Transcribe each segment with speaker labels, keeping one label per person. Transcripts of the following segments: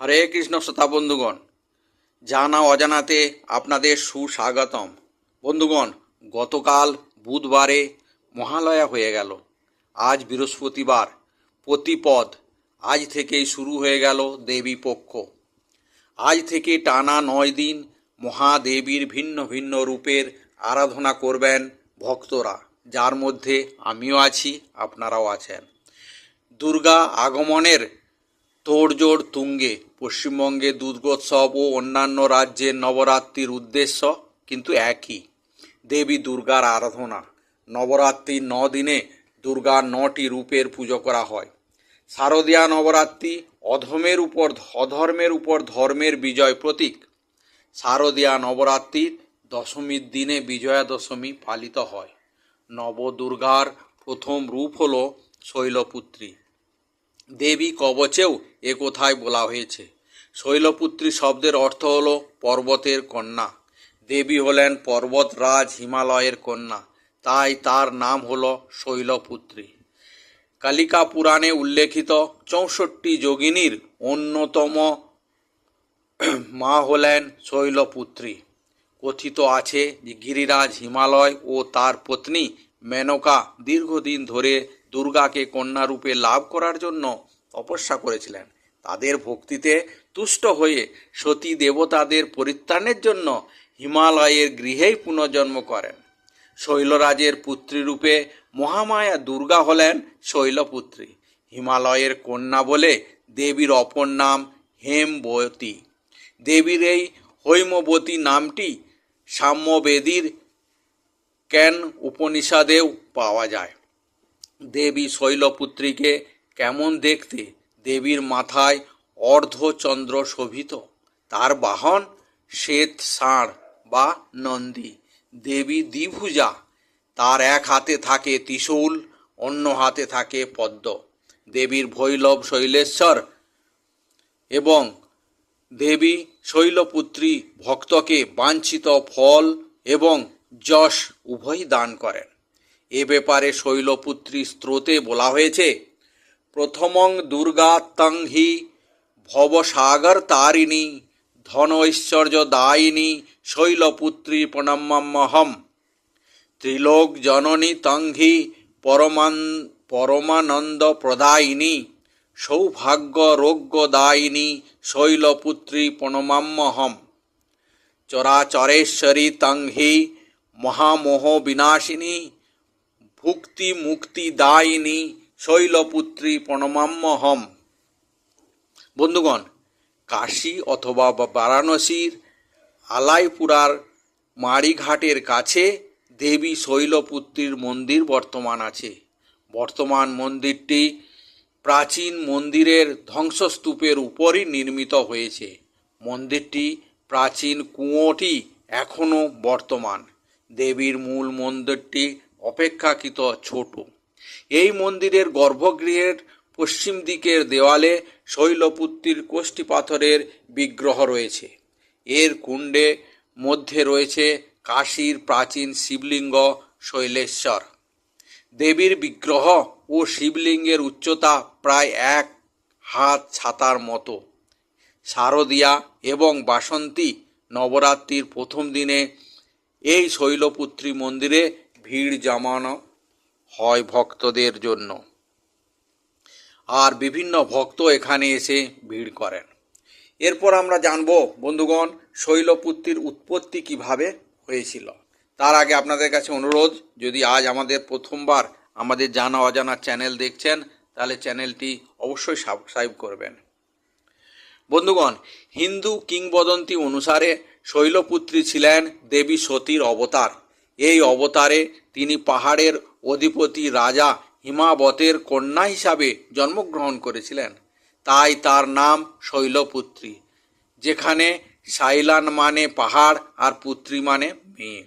Speaker 1: হরে কৃষ্ণ শ্রোতা বন্ধুগণ, জানা অজানাতে আপনাদের সুস্বাগতম। বন্ধুগণ, গতকাল বুধবারে মহালয়া হয়ে গেল। আজ বৃহস্পতিবার, প্রতিপদ আজ থেকেই শুরু হয়ে গেল দেবী পক্ষ। আজ থেকে টানা নয় দিন মহাদেবীর ভিন্ন ভিন্ন রূপের আরাধনা করবেন ভক্তরা, যার মধ্যে আমিও আছি, আপনারাও আছেন। দুর্গা আগমনের তোড়জোড় তুঙ্গে, পশ্চিমবঙ্গে দুর্গোৎসব ও অন্যান্য রাজ্যের নবরাত্রির উদ্দেশ্য কিন্তু একই। দেবী দুর্গার আরাধনা। নবরাত্রির ন দিনে দুর্গার নটি রূপের পুজো করা হয়। শারদীয়া নবরাত্রি অধমের উপর, অধর্মের উপর ধর্মের বিজয় প্রতীক। শারদীয়া নবরাত্রির দশমীর দিনে বিজয়া দশমী পালিত হয়। নবদুর্গার প্রথম রূপ হল শৈলপুত্রী। দেবী কবচেও এ কথায় বলা হয়েছে। শৈলপুত্রী শব্দের অর্থ হল পর্বতের কন্যা। দেবী হলেন পর্বতরাজ হিমালয়ের কন্যা। তাই তার নাম হল শৈলপুত্রী। কালিকা পুরাণে উল্লেখিত চৌষট্টি যোগিনীর অন্যতম মা হলেন শৈলপুত্রী। কথিত আছে গিরিরাজ হিমালয় ও তার পত্নী মেনকা দীর্ঘদিন ধরে দুর্গাকে কন্যারূপে লাভ করার জন্য তপস্যা করেছিলেন। তাদের ভক্তিতে তুষ্ট হয়ে সতী দেবতাদের পরিত্রাণের জন্য হিমালয়ের গৃহেই পুনর্জন্ম করেন। শৈলরাজের পুত্রীরূপে মহামায়া দুর্গা হলেন শৈলপুত্রী। হিমালয়ের কন্যা বলে দেবীর অপর নাম হেমবতী। দেবীর এই হৈমবতী নামটি সাম্যবেদীর ক্যান উপনিষদেও পাওয়া যায়। দেবী শৈলপুত্রীকে কেমন দেখতে? দেবীর মাথায় অর্ধচন্দ্র শোভিত। তার বাহন শ্বেত ষাঁড় বা নন্দী। দেবী দ্বিভুজা। তার এক হাতে থাকে ত্রিশূল, অন্য হাতে থাকে পদ্ম। দেবীর ভৈলব শৈলেশ্বর এবং দেবী শৈলপুত্রী ভক্তকে বাঞ্ছিত ফল এবং যশ উভয়ই দান করেন। এ ব্যাপারে শৈলপুত্রী স্ত্রোতে বলা হয়েছে, প্রথমং দুর্গা তং হি ভবসাগর তারিণী ধন ঐশ্বর্য দায়িনী শৈলপুত্রী প্রণম্যহম ত্রিলোক জননী তংহি পরমান, পরমানন্দ প্রদায়িনী, সৌভাগ্য রোগ্যদায়িনী শৈলপুত্রী প্রণমাম্যহম চরাচরেশ্বরী তংহি মহামোহ বিনাশিনী ভুক্তি, মুক্তি, দায়িনী, শৈলপুত্রী প্রণমাম্যহম বন্ধুগণ, কাশী অথবা বারাণসীর আলাইপুরার মাড়িঘাটের কাছে দেবী শৈলপুত্রীর মন্দির বর্তমান আছে। বর্তমান মন্দিরটি প্রাচীন মন্দিরের ধ্বংসস্তূপের উপরই নির্মিত হয়েছে। মন্দিরটি প্রাচীন কুঁয়োটি এখনও বর্তমান। দেবীর মূল মন্দিরটি অপেক্ষাকৃত ছোট। এই মন্দিরের গর্ভগৃহের পশ্চিম দিকের দেওয়ালে শৈলপুত্রীর কোষ্ঠী পাথরের বিগ্রহ রয়েছে। এর কুণ্ডে মধ্যে রয়েছে কাশীর প্রাচীন শিবলিঙ্গ শৈলেশ্বর। দেবীর বিগ্রহ ও শিবলিঙ্গের উচ্চতা প্রায় এক হাত ছাতার মতো। শারদিয়া এবং বাসন্তী নবরাত্রির প্রথম দিনে এই শৈলপুত্রী মন্দিরে ভিড় জমানো হয় ভক্তদের জন্য। আর বিভিন্ন ভক্ত এখানে এসে ভিড় করেন। এরপর আমরা জানব, বন্ধুগণ, শৈলপুত্রীর উৎপত্তি কীভাবে হয়েছিল। তার আগে আপনাদের কাছে অনুরোধ, যদি আজ আমাদের প্রথমবার আমাদের জানা অজানা চ্যানেল দেখছেন, তাহলে চ্যানেলটি অবশ্যই সাবস্ক্রাইব করবেন। বন্ধুগণ, হিন্দু কিংবদন্তি অনুসারে শৈলপুত্রী ছিলেন দেবী সতীর অবতার। এই অবতারে তিনি পাহাড়ের অধিপতি রাজা হিমাবতের কন্যা হিসাবে জন্মগ্রহণ করেছিলেন। তাই তার নাম শৈলপুত্রী, যেখানে সাইলান মানে পাহাড় আর পুত্রী মানে মেয়ে।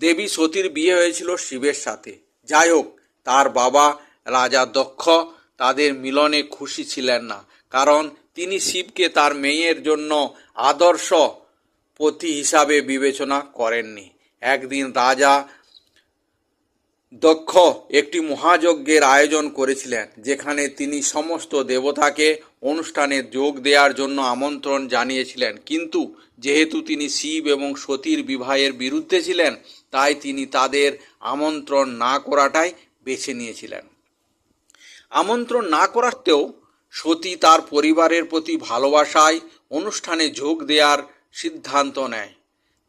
Speaker 1: দেবী সতীর বিয়ে হয়েছিল শিবের সাথে। যাই হোক তার বাবা রাজা দক্ষ, তাদের মিলনে খুশি ছিলেন না, কারণ তিনি শিবকে তার মেয়ের জন্য আদর্শ পতি হিসাবে বিবেচনা করেননি। একদিন রাজা দক্ষ একটি মহাযজ্ঞের আয়োজন করেছিলেন, যেখানে তিনি সমস্ত দেবতাকে অনুষ্ঠানে যোগ দেওয়ার জন্য আমন্ত্রণ জানিয়েছিলেন। কিন্তু যেহেতু তিনি শিব এবং সতীর বিবাহের বিরুদ্ধে ছিলেন, তাই তিনি তাদের আমন্ত্রণ না করাটাই বেছে নিয়েছিলেন। আমন্ত্রণ না করাতেও সতী তার পরিবারের প্রতি ভালোবাসায় অনুষ্ঠানে যোগ দেওয়ার সিদ্ধান্ত নেয়।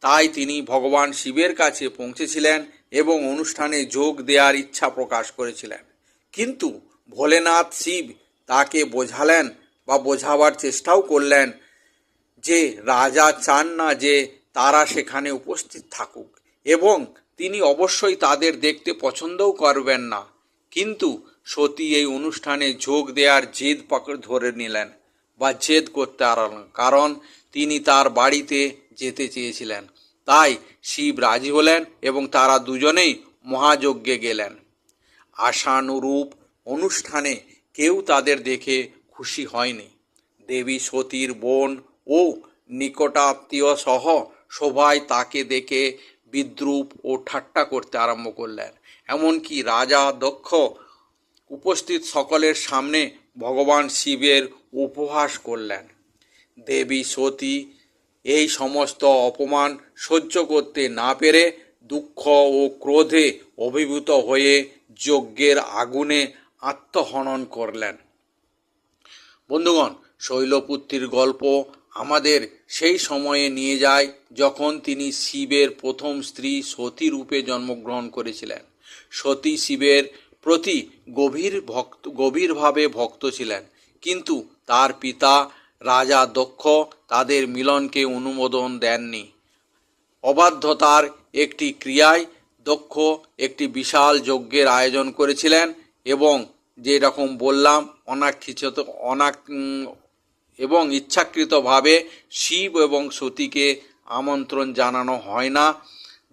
Speaker 1: তাই তিনি ভগবান শিবের কাছে পৌঁছেছিলেন এবং অনুষ্ঠানে যোগ দেওয়ার ইচ্ছা প্রকাশ করেছিলেন। কিন্তু ভোলেনাথ শিব তাকে বোঝালেন বা বোঝাবার চেষ্টাও করলেন যে রাজা চান না যে তারা সেখানে উপস্থিত থাকুক এবং তিনি অবশ্যই তাদের দেখতে পছন্দও করবেন না। কিন্তু সতী এই অনুষ্ঠানে যোগ দেওয়ার জেদ পাকড় ধরে নিলেন বা জেদ করতে আরলেন কারণ তিনি তার বাড়িতে যেতে চেয়েছিলেন। তাই শিব রাজি হলেন এবং তারা দুজনেই মহাযজ্ঞে গেলেন। আশানুরূপ অনুষ্ঠানে কেউ তাদের দেখে খুশি হয়নি। দেবী সতীর বোন ও নিকটাত্মীয় সহ সবাই তাকে দেখে বিদ্রুপ ও ঠাট্টা করতে আরম্ভ করলেন। এমনকি রাজা দক্ষ উপস্থিত সকলের সামনে ভগবান শিবের উপহাস করলেন। দেবী সতী এই সমস্ত অপমান সহ্য করতে না পেরে দুঃখ ও ক্রোধে অভিভূত হয়ে যজ্ঞের আগুনে আত্মহনন করলেন। বন্ধুগণ, শৈলপুত্রীর গল্প আমাদের সেই সময়ে নিয়ে যায় যখন তিনি শিবের প্রথম স্ত্রী সতী রূপে জন্মগ্রহণ করেছিলেন। সতী শিবের প্রতি গভীর ভক্ত, গভীরভাবে ভক্ত ছিলেন। কিন্তু তার পিতা রাজা দক্ষ, তাদের মিলনকে অনুমোদন দেননি। অবাধ্যতার একটি ক্রিয়ায় দক্ষ একটি বিশাল যজ্ঞের আয়োজন করেছিলেন এবং যেরকম বললাম অনাক্ষিত অনাক এবং ইচ্ছাকৃতভাবে শিব এবং সতীকে আমন্ত্রণ জানানো হয় না।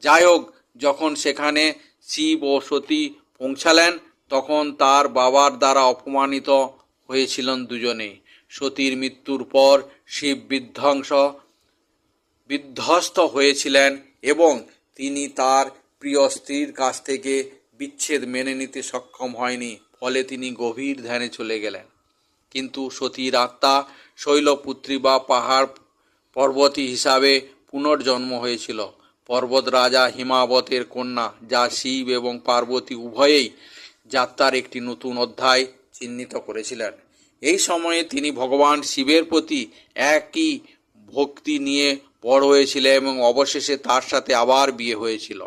Speaker 1: যাই হোক, যখন সেখানে শিব ও সতী পৌঁছালেন, তখন তার বাবার দ্বারা অপমানিত হয়েছিলেন দুজনেই। সতীর মৃত্যুর পর শিব বিধ্বংস, বিধ্বস্ত হয়েছিলেন এবং তিনি তার প্রিয় স্ত্রীর কাছ থেকে বিচ্ছেদ মেনে নিতে সক্ষম হয়নি, ফলে তিনি গভীর ধ্যানে চলে গেলেন। কিন্তু সতীর আত্মা শৈলপুত্রী বা পাহাড় পর্বতী হিসাবে পুনর্জন্ম হয়েছিল। পর্বত রাজা হিমাবতের কন্যা, যা শিব এবং পার্বতী উভয়েই যাত্রার একটি নতুন অধ্যায় চিহ্নিত করেছিলেন। এই সময়ে তিনি ভগবান শিবের প্রতি একই ভক্তি নিয়ে বড় হয়েছিলেন এবং অবশেষে তার সাথে আবার বিয়ে হয়েছিল।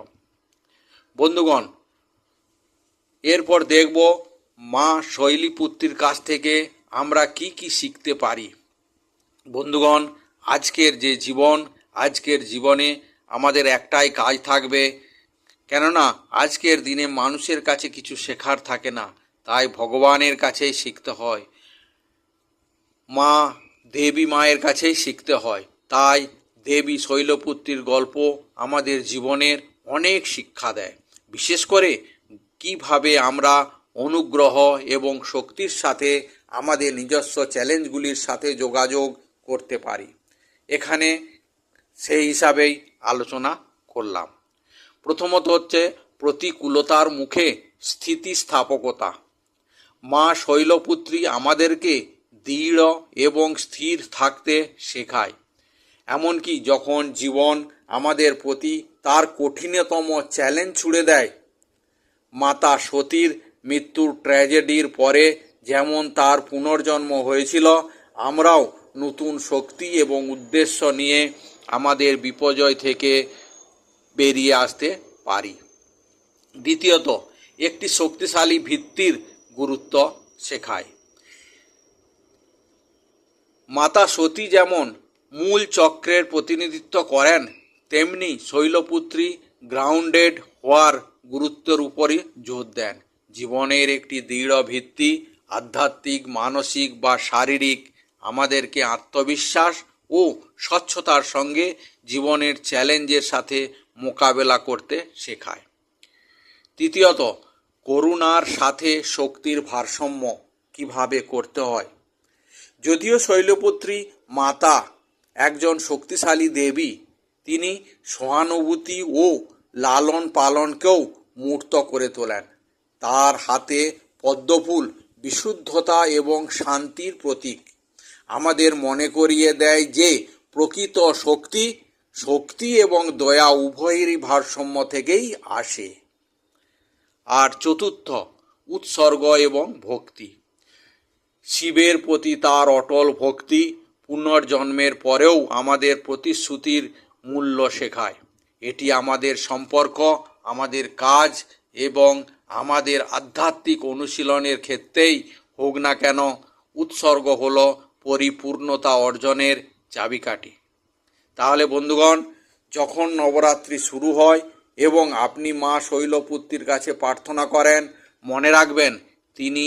Speaker 1: বন্ধুগণ, এরপর দেখব মা শৈলীপুত্রীর কাছ থেকে আমরা কি কি শিখতে পারি। বন্ধুগণ, আজকের যে জীবন, আজকের জীবনে আমাদের একটাই কাজ থাকবে। কেননা, আজকের দিনে মানুষের কাছে কিছু শেখার থাকে না, তাই ভগবানের কাছেই শিখতে হয়। মা দেবী মায়ের কাছেই শিখতে হয়। তাই দেবী শৈলপুত্রীর গল্প আমাদের জীবনের অনেক শিক্ষা দেয়। বিশেষ করে কীভাবে আমরা অনুগ্রহ এবং শক্তির সাথে আমাদের নিজস্ব চ্যালেঞ্জগুলির সাথে যোগাযোগ করতে পারি। এখানে সেই হিসাবেই আলোচনা করলাম। প্রথমত হচ্ছে প্রতিকূলতার মুখে স্থিতিস্থাপকতা। মা শৈলপুত্রী আমাদেরকে দৃঢ় এবং স্থির থাকতে শেখায়। এমনকি যখন জীবন আমাদের প্রতি তার কঠিনতম চ্যালেঞ্জ ছুড়ে দেয়, মাতা সতীর মৃত্যুর ট্র্যাজেডির পরে যেমন তার পুনর্জন্ম হয়েছিল, আমরাও নতুন শক্তি এবং উদ্দেশ্য নিয়ে আমাদের বিপর্যয় থেকে বেরিয়ে আসতে পারি। দ্বিতীয়ত, একটি শক্তিশালী ভিত্তির গুরুত্ব শেখায়। মাতা সতী যেমন মূল চক্রের প্রতিনিধিত্ব করেন, তেমনি শৈলপুত্রী গ্রাউন্ডেড হওয়ার গুরুত্বের উপরই জোর দেন। জীবনের একটি দৃঢ় ভিত্তি, আধ্যাত্মিক, মানসিক বা শারীরিক, আমাদেরকে আত্মবিশ্বাস ও স্বচ্ছতার সঙ্গে জীবনের চ্যালেঞ্জের সাথে মোকাবেলা করতে শেখায়। তৃতীয়ত, করুণার সাথে শক্তির ভারসাম্য কীভাবে করতে হয়? যদিও শৈলপুত্রী মাতা একজন শক্তিশালী দেবী, তিনি সহানুভূতি ও লালন পালনকেও মূর্ত করে তোলেন। তার হাতে পদ্মফুল, বিশুদ্ধতা এবং শান্তির প্রতীক। আমাদের মনে করিয়ে দেয় যে, প্রকৃত শক্তি শক্তি এবং দয়া উভয়েরই ভারসাম্য থেকেই আসে। আর চতুর্থ, উৎসর্গ এবং ভক্তি। শিবের প্রতি তার অটল ভক্তি পুনর্জন্মের পরেও আমাদের প্রতিশ্রুতির মূল্য শেখায়। এটি আমাদের সম্পর্ক, আমাদের কাজ এবং আমাদের আধ্যাত্মিক অনুশীলনের ক্ষেত্রেই হোক না কেন উৎসর্গ হল পরিপূর্ণতা অর্জনের চাবিকাঠি। তাহলে বন্ধুগণ, যখন নবরাত্রি শুরু হয় এবং আপনি মা শৈলপুত্রীর কাছে প্রার্থনা করেন, মনে রাখবেন, তিনি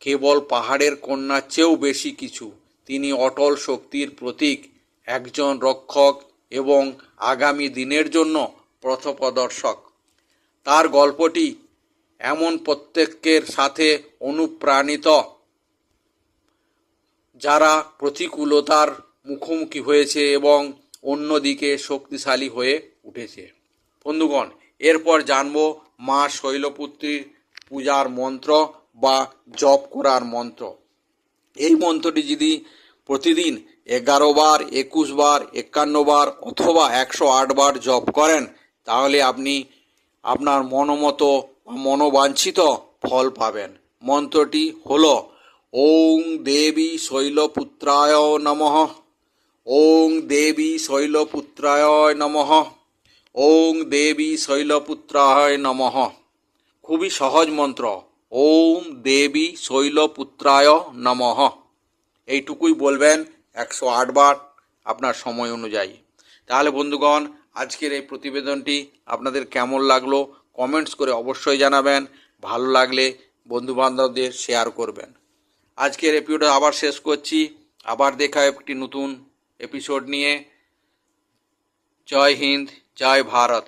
Speaker 1: কেবল পাহাড়ের কন্যার চেয়েও বেশি কিছু। তিনি অটল শক্তির প্রতীক, একজন রক্ষক এবং আগামী দিনের জন্য পথপ্রদর্শক। তার গল্পটি এমন প্রত্যেকের সাথে অনুপ্রাণিত, যারা প্রতিকূলতার মুখোমুখি হয়েছে এবং অন্যদিকে শক্তিশালী হয়ে উঠেছে। বন্ধুগণ, এরপর জানব মা শৈলপুত্রীর পূজার মন্ত্র বা জপ করার মন্ত্র। এই মন্ত্রটি যদি প্রতিদিন এগারো বার, একুশ বার, একান্ন বার অথবা একশো আট বার জপ করেন, তাহলে আপনি আপনার মনোমতো মনোবাঞ্ছিত ফল পাবেন। মন্ত্রটি হল, ওং দেবী শৈলপুত্রায় নমঃ। ওং দেবী শৈলপুত্রায় নমঃ। ওং দেবী শৈলপুত্রায় নমঃ। খুবই সহজ মন্ত্র। ওম দেবী শৈলপুত্রায় নমঃ। এইটুকুই বলবেন একশো আটবার আপনার সময় অনুযায়ী। তাহলে বন্ধুগণ, আজকের এই প্রতিবেদনটি আপনাদের কেমন লাগল কমেন্টস করে অবশ্যই জানাবেন। ভালো লাগলে বন্ধুবান্ধবদের শেয়ার করবেন। আজকের এপিসোড আবার শেষ করছি। আবার দেখা একটি নতুন এপিসোড নিয়ে। জয় হিন্দ, জয় ভারত।